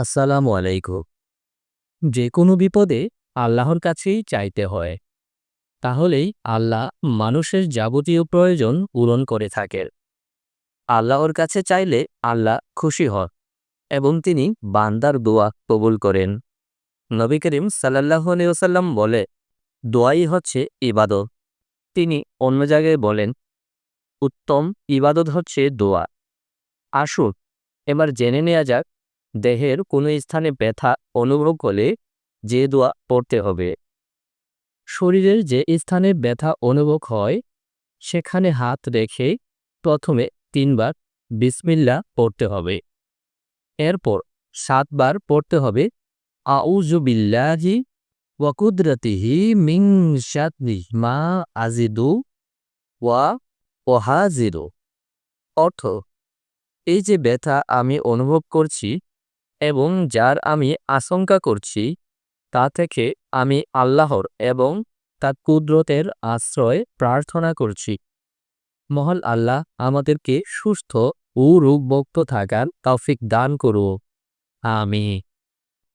আসসালামু আলাইকুম। যে কোনো বিপদে আল্লাহর কাছেই চাইতে হয়। তাহলেই আল্লাহ মানুষের যাবতীয় প্রয়োজন পূরণ করে থাকেন। আল্লাহর কাছে চাইলে আল্লাহ খুশি হন এবং তিনি বান্দার দোয়া কবুল করেন। নবী করিম সাল্লাহ বলে, দোয়াই হচ্ছে ইবাদত। তিনি অন্য জায়গায় বলেন, উত্তম ইবাদত হচ্ছে দোয়া। আসুন, এবার জেনে নেওয়া যাক দেহের কোনো স্থানে ব্যথা অনুভব করলে যে দোয়া পড়তে হবে। শরীরের যে স্থানে ব্যথা অনুভব হয়, সেখানে হাত রেখে প্রথমে তিনবার বিসমিল্লা পড়তে হবে। এরপর সাতবার পড়তে হবে আউজুবিল্লাহি ওয়াকুদরতিহি মিং শাতনি মা আজিদু ওয়া ওহাজিরু অর্থ, এই যে ব্যথা আমি অনুভব করছি এবং যার আমি আশঙ্কা করছি, তা থেকে আমি আল্লাহর এবং তার কুদরতের আশ্রয় প্রার্থনা করছি। মহল আল্লাহ আমাদেরকে সুস্থ ও রোগমুক্ত থাকার তৌফিক দান করুক আমি